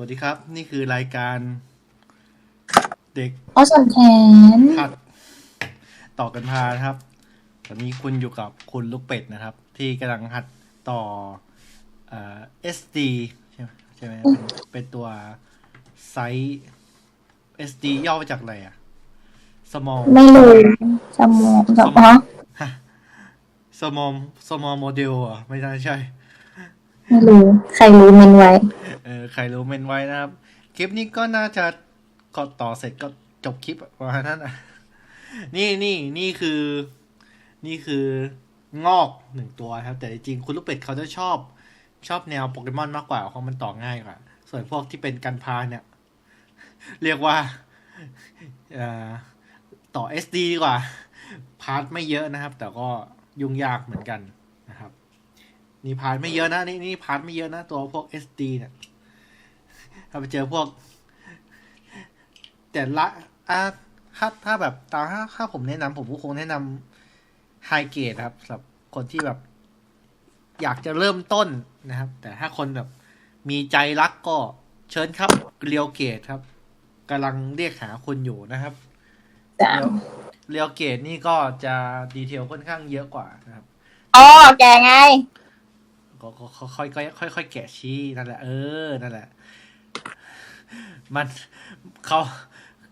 วัสดีครับ นี่คือรายการ เด็กเอาส่วนแขนหัดต่อกันพานะครับ ตอนนี้คุณอยู่กับคุณลูกเป็ดนะครับ ที่กำลังหัดต่อเอ่อ SD ใช่ไหมใช่ไหมเป็นเป็นตัวไซส์ SD ย่อมาจากอะไรอะ small ไม่รู้สมองสมอง small small model อะไม่ใช่ใช่ ไม่รู้ ใครรู้เมนไว้ เออใครรู้เมนไว้นะครับ คลิปนี้ก็น่าจะกดต่อเสร็จก็จบคลิปประมาณนั้นอะนี่นี่นี่คือ นี่คืองอกหนึ่งตัวครับ แต่จริงคุณลูกเป็ดเขาจะชอบ ชอบแนวโปเกมอนมากกว่าเพราะมันต่อง่ายกว่า ส่วนพวกที่เป็นกันพาเนี่ย เรียกว่าต่อต่อ SD ดีกว่า พาร์ทไม่เยอะนะครับ แต่ก็ยุ่งยากเหมือนกันนะครับ นี่พาร์ทไม่เยอะนะ นี่นี่พาร์ทไม่เยอะนะ ตัวพวก SD เนี่ย ถ้าไปเจอพวก แต่ละอะถ้าถ้าแบบตาถ้าถ้าผมแนะนำผมก็คงแนะนำไฮเกรดครับสำหรับคนที่แบบ อยากจะเริ่มต้นนะครับ แต่ถ้าคนแบบ มีใจรักก็เชิญครับเรียวเกตครับกำลังเรียกหาคนอยู่นะครับจ้ะเรียวเรียวเกตนี่ก็จะดีเทลค่อนข้างเยอะกว่านะครับอ๋อแกไงก็ก็ก็ค่อยค่อยค่อยค่อยแกะชี้นั่นแหละเออนั่นแหละ มันเขา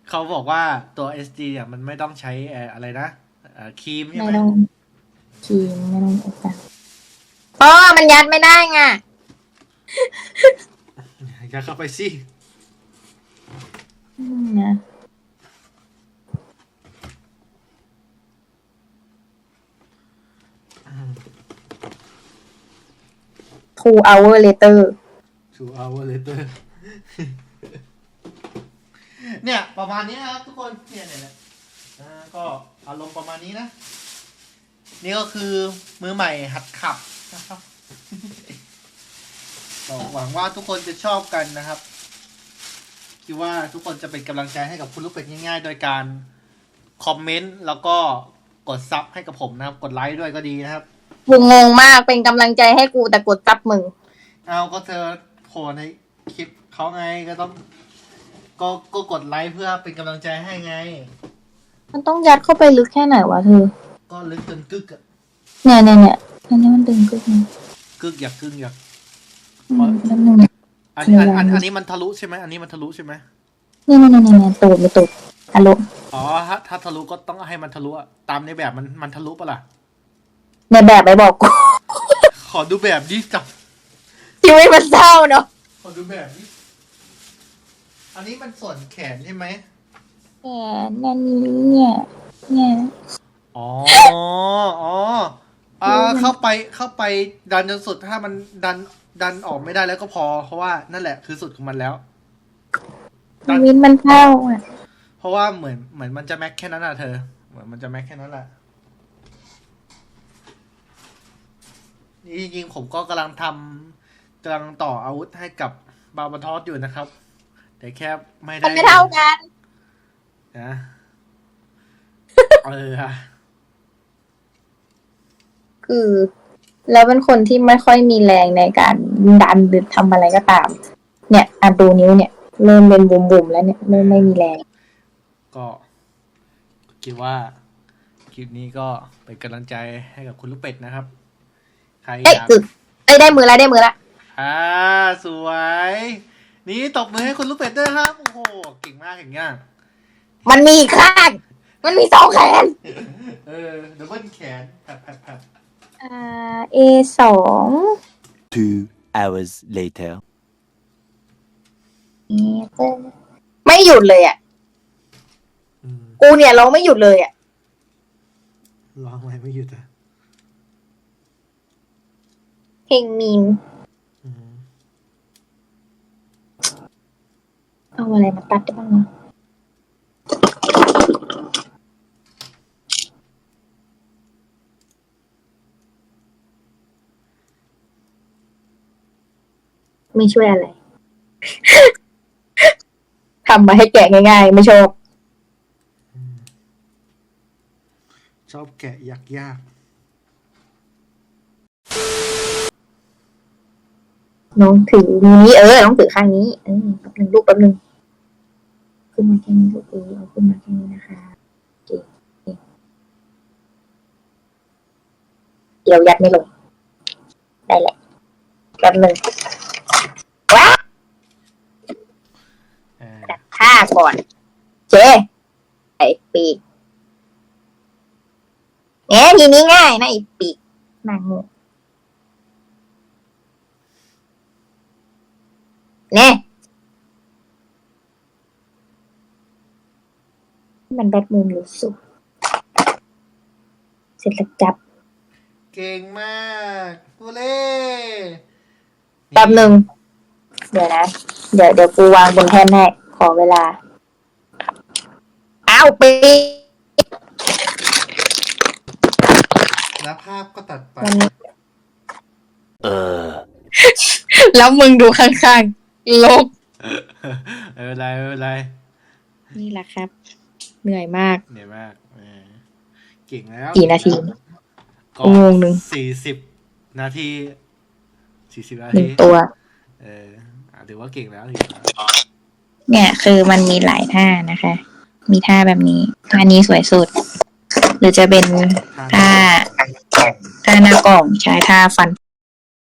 เขาบอกว่าตัว SD เนี่ยมันไม่ต้องใช้เอ่ออะไรนะเอ่อครีมใช่ไม่ไหมต้องครีมไม่ต้องอุปกรณ์อ๋อมันยัดไม่ได้ไงอย่าเข้าไปสิอืมนะ two hour later two hour later เนี่ย ประมาณนี้นะครับทุกคนเนี่ยเนี่ยเนี่ยอ่าก็อารมณ์ประมาณนี้นะ นี่ก็คือมือใหม่หัดขับนะครับก็หวังว่าทุกคนจะชอบกันนะครับ คิดว่าทุกคนจะเป็นกำลังใจให้กับคุณลูกเป็ดง่าย ๆ โดยการคอมเมนต์แล้วก็กดซับให้กับผมนะครับ กดไลค์ด้วยก็ดีนะครับ กูงงมากเป็นกำลังใจให้กูแต่กดจับมึง เอาก็เธอโผล่ในคลิปเขาไงก็ต้อง ก็ก็กดไลค์เพื่อเป็นกำลังใจให้ไง มันต้องยัดเข้าไปลึกแค่ไหนวะเธอ ก็ลึกจนกึกอะเนี่ยเนี่ยเนี่ยอันนี้มันดึงขึ้นมากึกอยากกึกอยากอืมแป๊บนึงอันนี้อันอันพยายามอันนี้มันทะลุใช่ไหมอันนี้มันทะลุใช่ไหมเนี่ยเนี่ยเนี่ยเนี่ยตูดไม่ตูดฮัลโหลอ๋อถ้าถ้าทะลุก็ต้องให้มันทะลุอะตามในแบบมันมันทะลุปะล่ะ ในแบบไปบอกกู ขอดูแบบดิจับ ชีวิตมันเศร้าเนาะขอดูแบบดิอันนี้มันส่วนแขนใช่ไหมแหมนั่นเนี่ยเนี่ย อ๋อ อ๋ออ่าเข้าไปเข้าไปดันจนสุดถ้ามันดันดันออกไม่ได้แล้วก็พอ เพราะว่านั่นแหละคือสุดของมันแล้ว ชีวิตมันเศร้าอะ เพราะว่าเหมือนเหมือนมันจะแม็กแค่นั้นอะเธอ เหมือนมันจะแม็กแค่นั้นแหละนี่จริงๆผมก็กำลังทำ กำลังต่ออาวุธให้กับบาบาทอสอยู่นะครับ แต่แค่ไม่มัได้นไม่เท่ากันนะเออค่ะคือ แล้วเป็นคนที่ไม่ค่อยมีแรงในการดันหรือทำอะไรก็ตาม เนี่ยอะดูนิ้วเนี่ย เริ่มเป็นบุ่มๆแล้วเนี่ยเริ่มไม่มีแรง ก็คิดว่าคลิปนี้ก็เป็นกำลังใจให้กับคุณลูกเป็ดนะครับ ใครอเอ้ยยากคือเอ้ยได้มือแล้วได้มือละ อ่าสวย นี่ตบมือให้คุณลูกเป็ดด้วยนะครับ โอ้โห เก่งมากเก่งมากมันมีอีกข้าง มันมีสองแขน เออดับเบิลแขนแผบแผบแผบอ่า A สอง Two hours later. ไม่หยุดเลยอะ อืมกูเนี่ยร้องไม่หยุดเลยอะ ร้องอะไรไม่หยุดอะ เพลงมีน อืม เอาอะไรมาตัดได้บ้างวะไม่ช่วยอะไร ทำมาให้แกะง่ายๆ ไม่ชอบชอบแกะยากยากน้องถือนี้ เออ น้องถือข้างนี้เออแป๊บหนึ่งลูกแป๊บหนึ่ง ขึ้นมาแค่นี้ลูกเอเอาขึ้นมาแค่นี้นะคะเคโอเดี๋ยวยัดไม่ลง ได้แหละแป๊บหนึ่งว้าเออดักฆ่าก่อน เจไอ้ปีกเอ๊ะทีนี้ง่ายนะไอปีกนางงูเนี่ย มันแบทมุมอยู่สุดเสร็จแล้วจับ เก่งมากกูเล่แป๊บหนึ่ง เดี๋ยวนะ เดี๋ยวเดี๋ยวกูวางบนแท่นให้ขอเวลา อ้าวปีกแล้วภาพก็ตัดไป มัน Uh. แล้วมึงดูข้างๆโลก ไม่เป็นไรไม่เป็นไร นี่แหละครับ เหนื่อยมาก เหนื่อยมากเออเก่งแล้วกี่นาทีก็ชั่วโมงหนึ่ง สี่สิบนาทีสี่สิบนาหนึ่ทีงตัว เอออะถือว่าเก่งแล้วถือว่าเนี่ยคือมันมีหลายท่านะคะ มีท่าแบบนี้ ท่านี้สวยสุด หรือจะเป็นท่าท่าหน้ากล่องใช้ท่าฟัน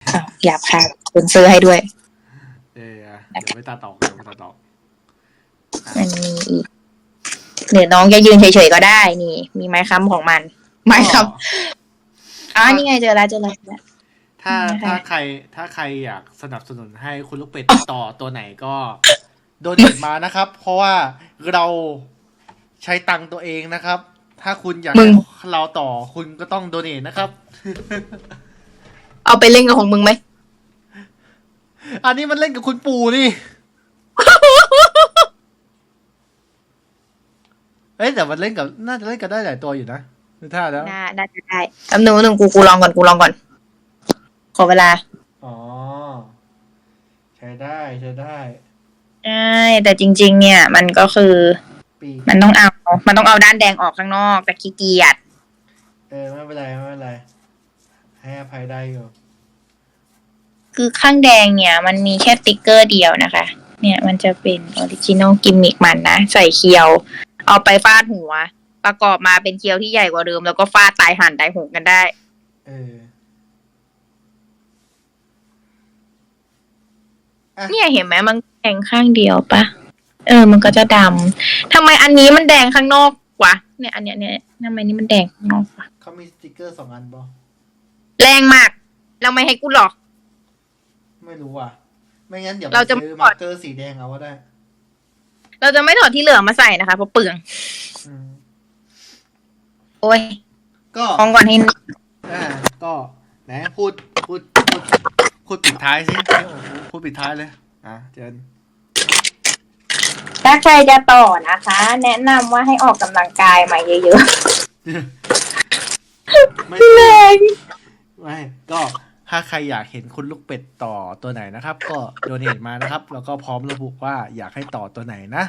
อ้าวหยาบค่ะคุณซื้อให้ด้วย เอออะเดี๋ยวไปตาต่อเดี๋ยวไปตาต่อมันมีอีก หรือน้องจะยืนเฉยๆก็ได้ นี่ มีไม้ค้ำของมัน ไม้ค้ำอ๋อนี่ไงเจอแล้วเจอแล้วเจอแล้วถ้านะคะถ้าใครถ้าใครอยากสนับสนุนให้คุณลูกเป็ดต่อตัวไหนก็โดเนทมานะครับ เพราะว่าเราใช้ตังค์ตัวเองนะครับ ถ้าคุณอยากมึงให้เราต่อคุณก็ต้องโดเนทนะครับ เอาไปเล่นกับของมึงไหม อันนี้มันเล่นกับคุณปู่นี่ เอ้ยแต่มันเล่นกับน่าจะเล่นกันได้หลายตัวอยู่นะดูท่าแล้ว น่าน่าจะได้แป๊บนึงแป๊บนึงกูกูลองก่อนกูลองก่อน ขอเวลาอ๋อ ใช้ได้ใช้ได้ ใช่แต่จริง ๆ เนี่ย มันก็คือ ปีกมันต้องเอา มันต้องเอาด้านแดงออกข้างนอก แต่ขี้เกียจเออไม่เป็นไรไม่เป็นไร ให้อภัยได้อยู่ คือข้างแดงเนี่ย มันมีแค่สติ๊กเกอร์เดียวนะคะ เนี่ยมันจะเป็นออริจินอลกิมมิกมันนะ ใส่เคียว เอาไปฟาดหัว ประกอบมาเป็นเคียวที่ใหญ่กว่าเดิม แล้วก็ฟาดตายหันตายโหงกันได้ เอออะเนี่ยเห็นไหมมันแดงข้างเดียวปะเออ มันก็จะดำทำไมอันนี้มันแดงข้างนอกวะเนี่ย อันเนี้ยเนี่ยทำไมนี่มันแดงข้างนอกวะเขามีสติกเกอร์สองอันบอแรงมาก เราไม่ให้กูหรอก ไม่รู้อะ ไม่งั้นเดี๋ยวเราจะ ไปซื้อมาร์กเกอร์สีแดงเอาก็ได้ เราจะไม่ถอดที่เหลือมาใส่นะคะเพราะเปลือง อืมโอ้ยก็มองก่อนให้อ่าก็ไหนพูดพูดพูดพูดปิดท้ายสิพี่โอ๋พูดปิดท้ายเลย อะเจนถ้าใครจะต่อนะคะ แนะนำว่าให้ออกกำลังกายมาเยอะไม่ๆแรงไม่ก็ ถ้าใครอยากเห็นคุณลูกเป็ดต่อตัวไหนนะครับ ก็โดเนทมานะครับ แล้วก็พร้อมระบุว่าอยากให้ต่อตัวไหนนะ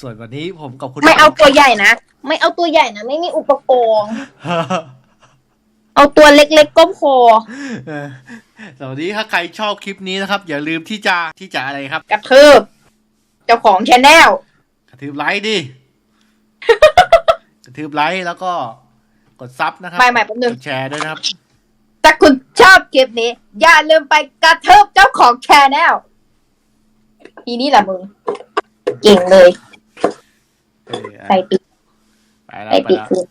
ส่วนวันนี้ผมกับคุณไม่เอาตัวใหญ่นะ ไม่เอาตัวใหญ่นะ ไม่มีอุปกรณ์เอาตัวเล็กๆก็พอเออสวัสดีถ้าใครชอบคลิปนี้นะครับ อย่าลืมที่จะที่จะอะไรครับ กระทืบเจ้าของชแนลกระทืบไลค์ดิกระทืบไลค์แล้วก็กดซับนะครับไม่ไม่แป๊บนึงกดแชร์ด้วยนะครับ ถ้าคุณชอบคลิปนี้ อย่าลืมไปกระทืบเจ้าของชแนลทีนี้แหละมึง เก่งเลย เอออะใส่ปีกไปแล้วใส่ไปปีกแล้ว คืน